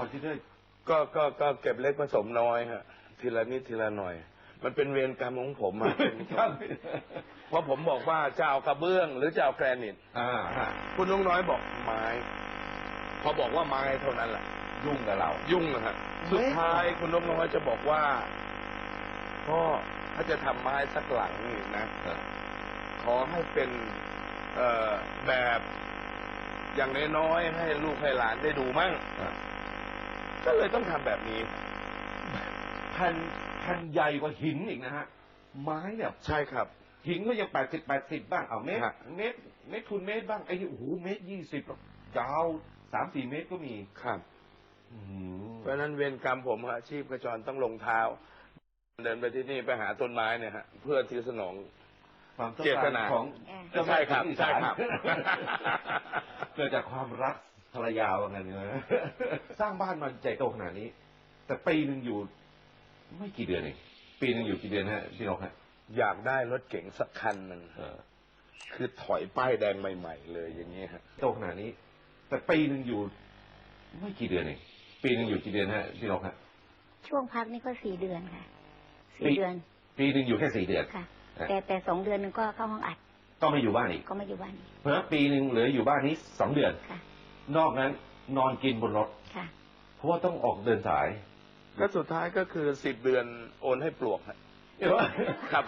ว่าจะได้ก็ก็ก็เก็บเล็กผสมน้อยฮะทีละนิดทีละหน่อย มันเป็นเวรกรรมของผมอะเพราะผมบอกว่าจะเอากระเบื้อง หรือจะเอาแกรนิตอ่าฮะคุณลุงน้อยบอกไม้ พอบอกว่าไม้เท่านั้นแหละยุ่งกับเรา ยุ่งนะฮะสุดท้ายคุณลุงน้อยจะบอกว่าพ่อถ้าจะทำไม้สักหลังนี่นะขอให้เป็นเอ่อแบบอย่างน้อยๆให้ลูกให้หลานได้ดูมั่งอะ ก็เลยต้องทำแบบนี้แผ่นแผ่นใหญ่กว่าหินอีกนะฮะ ไม้เนี่ยใช่ครับ หินก็ยังแปดสิบแปดสิบบ้างเอาเมตรฮะเมตรเมตรคูณเมตรบ้างไอ้นี่โอ้โหเมตรยี่สิบยาวสามสี่เมตรก็มีครับอืมเพราะฉะนั้นเวรกรรมผมฮะอาชีพกระจรต้องลงเท้า เดินไปที่นี่ไปหาต้นไม้เนี่ยฮะเพื่อที่สนองความต้องเจกาตรนาของใช่ครับใช่ครับเกิดจากความรัก ภรรยาว่างั้นนะสร้างบ้านมาใหญ่โตขนาดนี้ แต่ปีหนึ่งอยู่ ไม่กี่เดือนเองปีหนึ่งอยู่กี่เดือนฮะพี่นกฮะอยากได้รถเก๋งสักคันหนึ่งเออคือถอยป้ายแดงใหม่ๆ เลยอย่างนี้ฮะโตขนาดนี้ แต่ปีหนึ่งอยู่ ไม่กี่เดือนเองปีหนึ่งอยู่กี่เดือนฮะพี่นกฮะช่วงพักนี่ก็สี่เดือนค่ะปีสี่เดือน ปีหนึ่งอยู่แค่สี่เดือนค่ะฮะแต่แต่สองเดือนหนึงก็เข้าห้องอัดต้องไม่อยู่บ้านอีกก็มาอยู่บ้านอีกเพราะฉะนั้นปีหนึ่งเหลืออยู่บ้านนี้สองเดือนค่ะ นอกนั้นนอนกินบนรถ ค่ะ เพราะว่าต้องออกเดินสายก็สุดท้ายก็คือสิบเดือนโอนให้ปลวกฮะครับ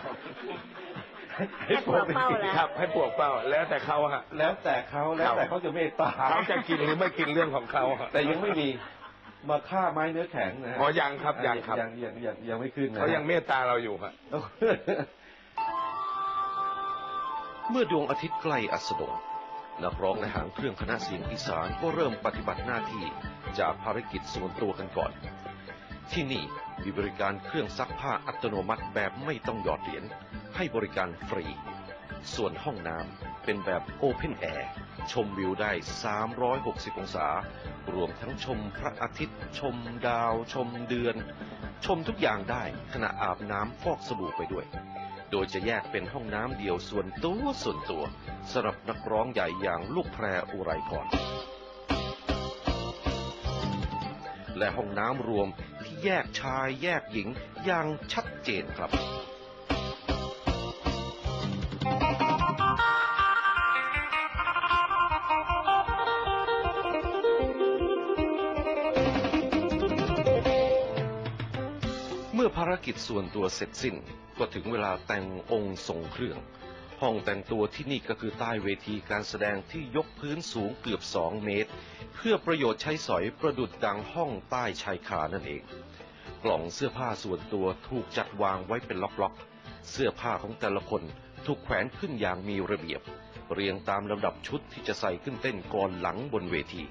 ให้ปลวกเฝ้าเหรอครับ ให้ปลวกเป้าแล้วแต่เขาฮะ แล้วแต่เขาแล้วแต่เขาจะเมตตาเขาจะกินหรือไม่กินเรื่องของเขาฮะแต่ยังไม่มีมาฆ่าไม้เนื้อแข็งนะฮะอ๋อยังครับยังครับยังยังยังยังไม่ขึ้นนะเขายังเมตตาเราอยู่ฮะ เมื่อดวงอาทิตย์ใกล้อัสดง นักร้องและหางเครื่องคณะเสียงอีสานก็เริ่มปฏิบัติหน้าที่จากภารกิจส่วนตัวกันก่อน ที่นี่มีบริการเครื่องซักผ้าอัตโนมัติแบบไม่ต้องหยอดเหรียญให้บริการฟรี ส่วนห้องน้ำเป็นแบบโอเพนแอร์ชมวิวได้ 360 องศา รวมทั้งชมพระอาทิตย์ ชมดาว ชมเดือน ชมทุกอย่างได้ขณะอาบน้ำฟอกสบู่ไปด้วย โดยจะแยกเป็นห้องน้ำเดียวส่วนตัวส่วนตัวสำหรับนักร้องใหญ่อย่างลูกแพรอุไรพรและห้องน้ำรวมที่แยกชายแยกหญิงอย่างชัดเจนครับ เมื่อภารกิจส่วนตัวเสร็จสิ้น ก็ถึงเวลาแต่งองค์ทรงเครื่อง ห้องแต่งตัวที่นี่ก็คือใต้เวทีการแสดงที่ยกพื้นสูงเกือบสองเมตร เพื่อประโยชน์ใช้สอยประดุดดังห้องใต้ชายคานั่นเอง กล่องเสื้อผ้าส่วนตัวถูกจัดวางไว้เป็นล็อกๆ เสื้อผ้าของแต่ละคนถูกแขวนขึ้นอย่างมีระเบียบ เรียงตามลำดับชุดที่จะใส่ขึ้นเต้นก่อนหลังบนเวที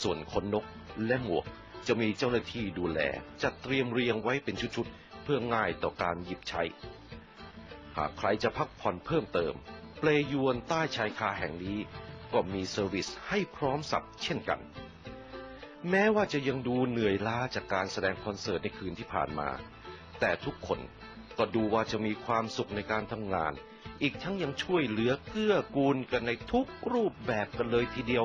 ส่วนขนนกและหมวกจะมีเจ้าหน้าที่ดูแลจัดเตรียมเรียงไว้เป็นชุดๆ เพื่อง่ายต่อการหยิบใช้ หากใครจะพักผ่อนเพิ่มเติม เปลยวนใต้ชายคาแห่งนี้ ก็มีเซอร์วิสให้พร้อมสับเช่นกัน แม้ว่าจะยังดูเหนื่อยล้าจากการแสดงคอนเสิร์ตในคืนที่ผ่านมา แต่ทุกคนก็ดูว่าจะมีความสุขในการทำงาน อีกทั้งยังช่วยเหลือเกื้อกูลกันในทุกรูปแบบกันเลยทีเดียว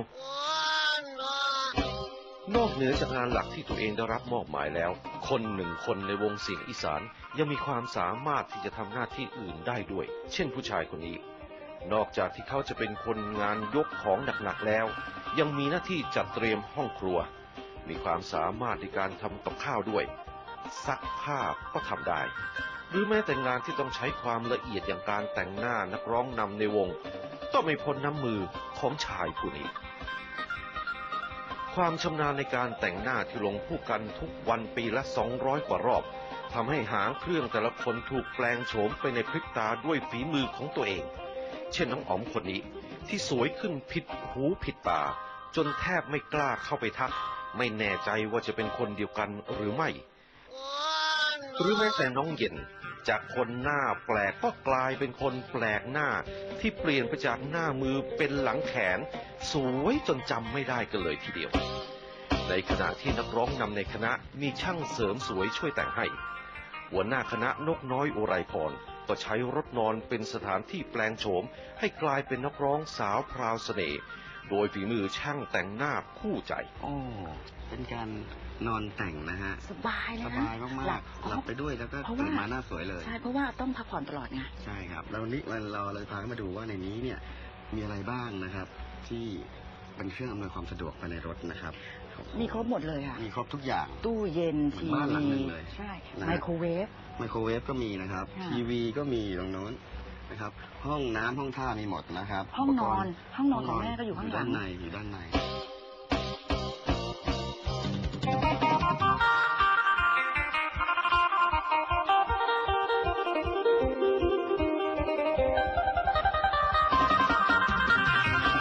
นอกเหนือจากงานหลักที่ตัวเองได้รับมอบหมายแล้ว คนหนึ่งคนในวงเสียงอีสานยังมีความสามารถที่จะทำหน้าที่อื่นได้ด้วย เช่นผู้ชายคนนี้ นอกจากที่เขาจะเป็นคนงานยกของหนักๆแล้ว ยังมีหน้าที่จัดเตรียมห้องครัว มีความสามารถในการทำกับข้าวด้วย ซักผ้าก็ทำได้ หรือแม้แต่งานที่ต้องใช้ความละเอียดอย่างการแต่งหน้านักร้องนำในวง ก็ไม่พ้นน้ำมือของชายผู้นี้ ความชำนาญในการแต่งหน้าที่ลงผู้กันทุกวันปีละ 200 กว่ารอบทำให้หางเครื่องแต่ละคนถูกแปลงโฉมไปในพริบตาด้วยฝีมือของตัวเอง เช่นน้องอ๋อมคนนี้ที่สวยขึ้นผิดหูผิดตา จนแทบไม่กล้าเข้าไปทัก ไม่แน่ใจว่าจะเป็นคนเดียวกันหรือไม่ หรือแม้แต่น้องเย็น จากคนหน้าแปลกก็กลายเป็นคนแปลกหน้าที่เปลี่ยนไปจากหน้ามือเป็นหลังแขน สวยจนจำไม่ได้กันเลยทีเดียว ในขณะที่นักร้องนำในคณะมีช่างเสริมสวยช่วยแต่งให้ หัวหน้าคณะนกน้อยอุไรพรก็ใช้รถนอนเป็นสถานที่แปลงโฉม ให้กลายเป็นนักร้องสาวพราวเสน่ห์โดยฝีมือช่างแต่งหน้าคู่ใจโอ้เป็นการนอนแต่งนะฮะ สบายเลสยนะบายมากหลับๆหลับไปด้วยแล้วก็เพราะว่าตื่นมาหน้าสวยเลย ใช่เพราะว่าต้องพักผ่อนตลอดไง ใช่ครับ แล้ววันนี้วันเราเลยพามาดูว่าในนี้เนี่ยมีอะไรบ้างนะครับ ที่เป็นเครื่องอำนวยความสะดวกภายในรถนะครับมีครบหมดเลยค่ะ มีครบทุกอย่าง ตู้เย็นเหมือนทีบ้านหลังวีหนึ่งเลยใช่นะไมโครเวฟไมโครเวฟก็มีนะครับ ค่ะ ทีวีก็มีตรงโน้นนะครับ ห้องน้ำห้องท่ามีหมดนะครับห้องนอน ปกรณ์ห้องนอนของแม่ก็อยู่ข้างหลัง ด้านในอยู่ด้านใน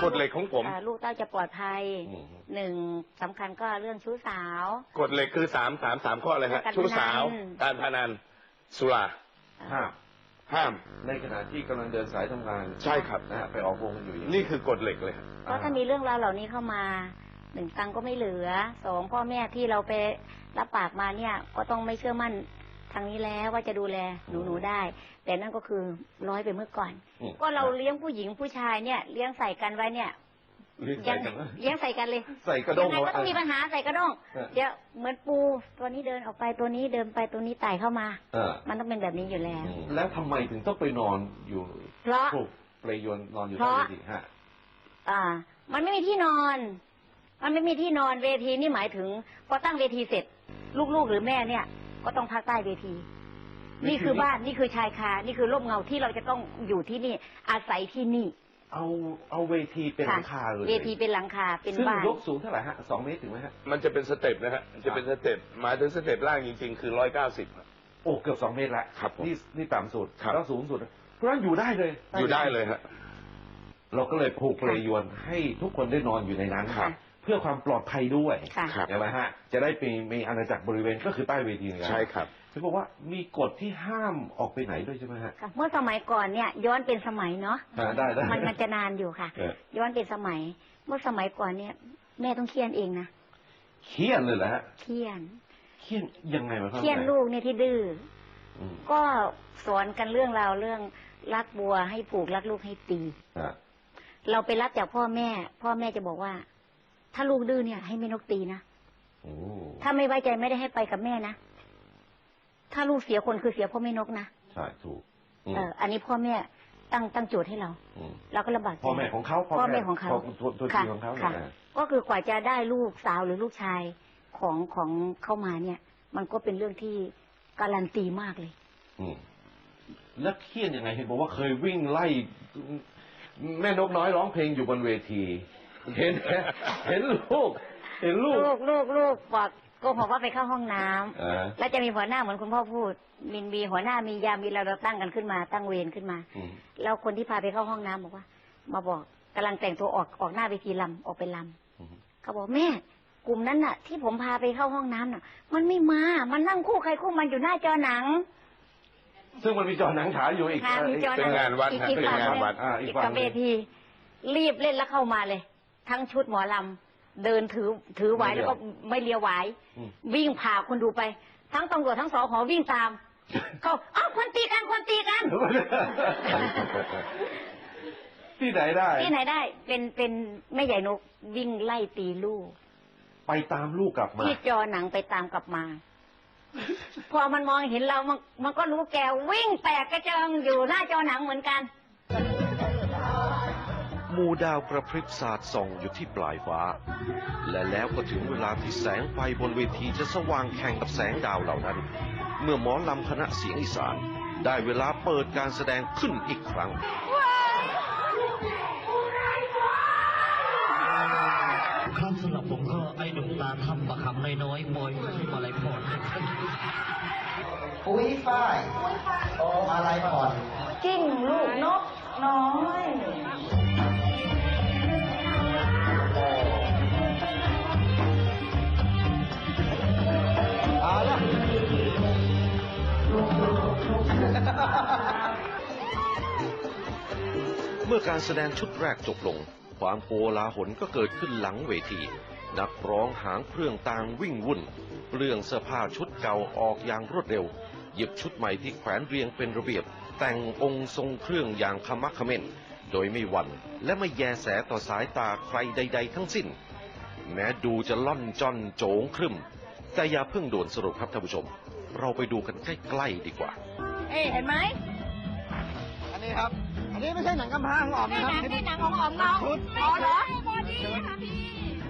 กฎเหล็กของผมอ่าลูกเต้าจะปลอดภัยอืม หนึ่งสำคัญก็เรื่องชู้สาว กฎเหล็กคือสามสามสามข้ออะไรฮะการพนัน ชู้สาว การพนันสุราห้ามห้าม ในขณะที่กำลังเดินสายทำงานใช่ครับ นะฮะไปออกวงกันอยู่อย่างนี่คือกฎเหล็กเลยเพราะถ้ามีเรื่องราวเหล่านี้เข้ามาหนึ่งตังค์ก็ไม่เหลือสองพ่อแม่ที่เราไปรับปากมาเนี่ย ก็ต้องไม่เชื่อมั่น ทางนี้แล้วว่าจะดูแลหนูหนูๆได้ แต่นั่นก็คือร้อยไปเมื่อก่อนอืมก็เราเลี้ยงผู้หญิงผู้ชายเนี่ยเลี้ยงใส่กันไว้เนี่ยเรียกยัใส่กันนะเลี้ยงใส่กันเลย ใส่กระด้ยังงไงเอาไว้ก็ต้องมีปัญหาใส่กระด้งเออเดี๋ยวเหมือนปูตัวนี้เดินออกไปตัวนี้เดินไปตัวนี้ไต่เข้ามาเออมันต้องเป็นแบบนี้อยู่แล้ว แล้วทำไมถึงต้องไปนอนอยู่เพราะถูกเปลยนนอนอยู่เพราะที่เวทีฮะอ่า มันไม่มีที่นอน มันไม่มีที่นอนเวทีนี่หมายถึงพอตั้งเวทีเสร็จ ลูกๆหรือแม่เนี่ย ก็ต้องพักใต้เวที นี่คือบ้านนี่คือชายคา นี่คือร่มเงาที่เราจะต้องอยู่ที่นี่ อาศัยที่นี่ เอาเอาเวทีเป็นหลังคาเลยเวทีเป็นหลังคาเป็นซึ่งบ้านยกสูงเท่าไหร่ฮะสองเมตรถึงไหมฮะมันจะเป็นสเต็ปนะฮะจะเป็นสเต็ปหมายถึงสเต็ปล่างจริงๆ คือร้อยเก้าสิบโอ้เกือบสองเมตรละครับผมนี่นี่ต่ำสุดครับแล้วสูงสุด เพราะฉะนั้นอยู่ได้เลย อยู่ได้เลยฮะเราก็เลยผูกเปลยวนให้ทุกคนได้นอนอยู่ในนั้นครับเพื่อความปลอดภัยด้วยค่ะครับใช่ไหมฮะจะได้มีมีอาณาจักรบริเวณก็คือใต้เวทีเหมือนกัใช่ครับเขาบอกว่ามีกฎที่ห้ามออกไปไหนด้วยใช่ไหมฮะค่ะเมื่อสมัยก่อนเนี่ยย้อนเป็นสมัยเนาะอ่าได้ได้มันมันจะนานอยู่ค่ะเออย้อนเป็นสมัย เมื่อสมัยก่อนเนี่ย แม่ต้องเคียนเองนะเคี่ยนเลยเหรอฮะเคียนเคี่ยนยังไงมาครับเคียนลูกเนี่ยที่ดื้ออืมก็สอนกันเรื่องราวเรื่องรักบัวให้ผูกรักลูกให้ตีอะเราไปรับจากพ่อแม่ พ่อแม่จะบอกว่า ถ้าลูกดื้อเนี่ย ให้แม่นกตีนะโอ้ถ้าไม่ไว้ใจไม่ได้ให้ไปกับแม่นะ ถ้าลูกเสียคนคือเสียพ่อแม่นกนะ ใช่ถูกอืมเอออันนี้พ่อแม่ตั้งตั้งโจทย์ให้เรามเราก็ลำบากใจพ่อแม่ของเขาพ่อแม่ของเขาตัวตัวจริค่ะงของเขาค่ะเนี่ยก็คือกว่าจะได้ลูกสาวหรือลูกชายของของเข้ามาเนี่ย มันก็เป็นเรื่องที่การันตีมากเลย อืมแล้วเคี่ยนยังไงเห็นบอกว่าเคยวิ่งไล่ แม่นกน้อยร้องเพลงอยู่บนเวที เห็นไหมเห็นลูก เห็นลูก ลูกลูกลูกบอกโกหกว่าไปเข้าห้องน้ำอ่าแล้วจะมีหัวหน้าเหมือนคุณพ่อพูด มินมีหัวหน้ามียามมีเราเราตั้งกันขึ้นมา ตั้งเวรขึ้นมาอืมแล้วคนที่พาไปเข้าห้องน้ำบอกว่า มาบอกกำลังแต่งตัวออกออกหน้าเวทีลำออกไปลอืมำเขาบอกแม่กลุ่มนั้นน่ะ ที่ผมพาไปเข้าห้องน้ำน่ะ มันไม่มา มันนั่งคู่ใครคู่มันอยู่หน้าจอหนัง ซึ่งมันมีจอหนังฉายอยู่อีกค่ะมีจอหเป็นงานวัดอีกฮะอีกเป็นฝั่งงานหนึ่งวัดอ่าอีกอีกฝั่งกับหเวนึ่งทีรีบเล่นแล้วเข้ามาเลย ทั้งชุดหมอลำเดินถือถือไหวแล้วก็ไม่เลียวไหวอืม วิ่งผ่าคนดูไป ทั้งตำรวจทั้งสอหอวิ่งตาม เขาอ้าวคนตีกันคนตีกัน ที่ไหนได้ ที่ไหนได้เป็นเป็นแม่ใหญ่นกวิ่งไล่ตีลูก ไปตามลูกกลับมา ที่จอหนังไปตามกลับมา พอมันมองเห็นเรามันมันก็รู้แกวิ่งแตกกระเจิงอยู่หน้าจอหนังเหมือนกันห มู่ดาวกระพริบสาดส่องอยู่ที่ปลายฟ้า และแล้วก็ถึงเวลาที่แสงไฟบนเวทีจะสว่างแข่งกับแสงดาวเหล่านั้น เมื่อหมอลำคณะเสียงอีสาน ได้เวลาเปิดการแสดงขึ้นอีกครั้งครับสำหรับผมก็ไอ้หนุ่มตาทำประคำน้อยๆบอยมาลัยพรปุ้ยฝ้ายโอมาลายผ่อนกิ้งลูกนกน้อย อการแสดงชุดแรกจบลง ความโกลาหลก็เกิดขึ้นหลังเวที นักร้องหางเครื่องต่างวิ่งวุ่นเปลืองเสื้อผ้าชุดเก่าออกอย่างรวดเร็ว หยิบชุดใหม่ที่แขวนเรียงเป็นระเบียบ แต่งองค์ทรงเครื่องอย่างขมักเขม้นโดยไม่หวั่นและไม่แยแสต่อสายตาใครใด ๆ ทั้งสิ้น แม้ดูจะล่อนจอนโจงครึมแต่อย่าเพิ่งด่วนสรุปครับท่านผู้ชม เราไปดูกันใกล้ ๆ ดีกว่า เอ้ยเห็นไหม อันนี้ครับ อันนี้ไม่ใช่หนังกำพร้าของออมนี่นะคหรับนังนี่หนังของหอมเราอ๋อเหรอบอดี้ค่ะพี่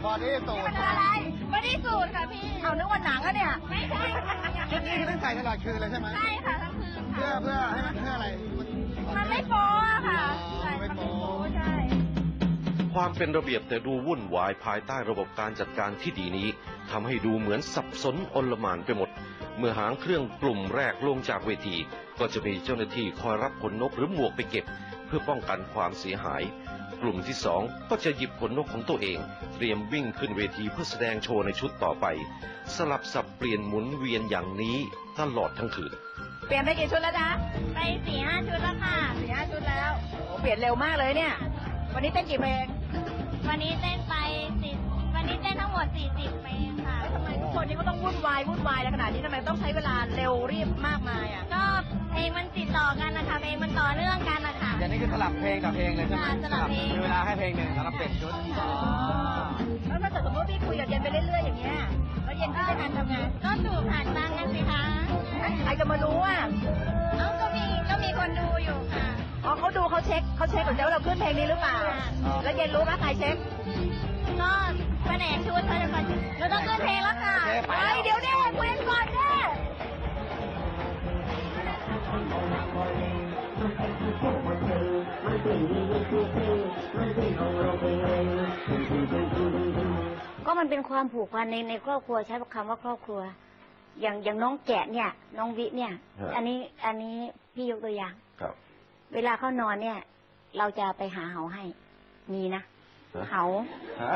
บอดี้สูนี่ทมันอะไรบอดี้สูทค่ะพี่ เอานึกว่าหนังอะเนี่ย ไม่ใช่ค่ะชุดนี้คือต้องใส่ตลอดคืนเลยใช่ไหมใช่ค่ะทั้งคืนเพื่อค่ะ เพื่อให้มันเพื่ออะไร มันไม่โป๊อะค่ะอ๋อใช่ไม่มันโป๊ไม่โป๊ใช่ ความเป็นระเบียบแต่ดูวุ่นวายภายใต้ระบบการจัดการที่ดีนี้ทำให้ดูเหมือนสับสนอนลหมานไปหมด เมื่อหางเครื่องกลุ่มแรกลงจากเวที ก็จะมีเจ้าหน้าที่คอยรับขนนกหรือหมวกไปเก็บ เพื่อป้องกันความเสียหาย กลุ่มที่สองก็จะหยิบขนนกของตัวเอง เตรียมวิ่งขึ้นเวทีเพื่อแสดงโชว์ในชุดต่อไป สลับสับเปลี่ยนหมุนเวียนอย่างนี้ตลอดทั้งคืน เปลี่ยนไปกี่ชุดแล้วนะไปสี่ห้าชุดแล้วค่ะสี่ห้าชุดแล้วโอ้เปลี่ยนเร็วมากเลยเนี่ย วันนี้เต้นกี่เพลงวันนี้เต้นไปสิวันนี้เต้นทั้งหมดสี่สิบเพลงค่ะทำไมทุก คนนี้ก็ต้องวุ่นวายวุ่นวายในขนาดนี้ทำไมต้องใช้เวลาเร็วรีบมากมายอะก็เพลงมันติดต่อกันนะคะเพลงมันต่อเนื่องกันนะคะ อย่างนี้คือสลับเพลงกับเพลงเลยใช่ไหมค่ะสลับเพลง มีเวลาให้เพลงหนึ่งสำหรับเปลี่ยนชุดแล้วถ้าเกิดสมมติพี่คุยกับเย็นไปเรื่อยๆอย่างเงี้ยแล้วเย็นพี่จะงานทำไงก็ถูกผ่านตังกันสิคะใครจะมารู้อะเอ้าก็มีก็มีคนดูอยู่ค่ะอ๋อเขาดูเขาเช็คเขาเช็คก่อนจะว่าเราขึ้นเพลงนี้หรือเปล่า แล้วเย็นรู้ไหมใครเช็คก็ แผนกชุดเขาจะมาเราต้องขึ้นเพลงแล้วค่ะไปเดี๋ยวเด้คุยกันก่อนเด้ก็มันเป็นความผูกพันในในครอบครัวใช้คำว่าครอบครัว อย่างอย่างน้องแกะเนี่ย น้องวิเนี่ยฮะอันนี้อันนี้พี่ยกตัวอย่างครับ เวลาเขานอนเนี่ย เราจะไปหาเหาให้ มีนะฮะเหาฮะ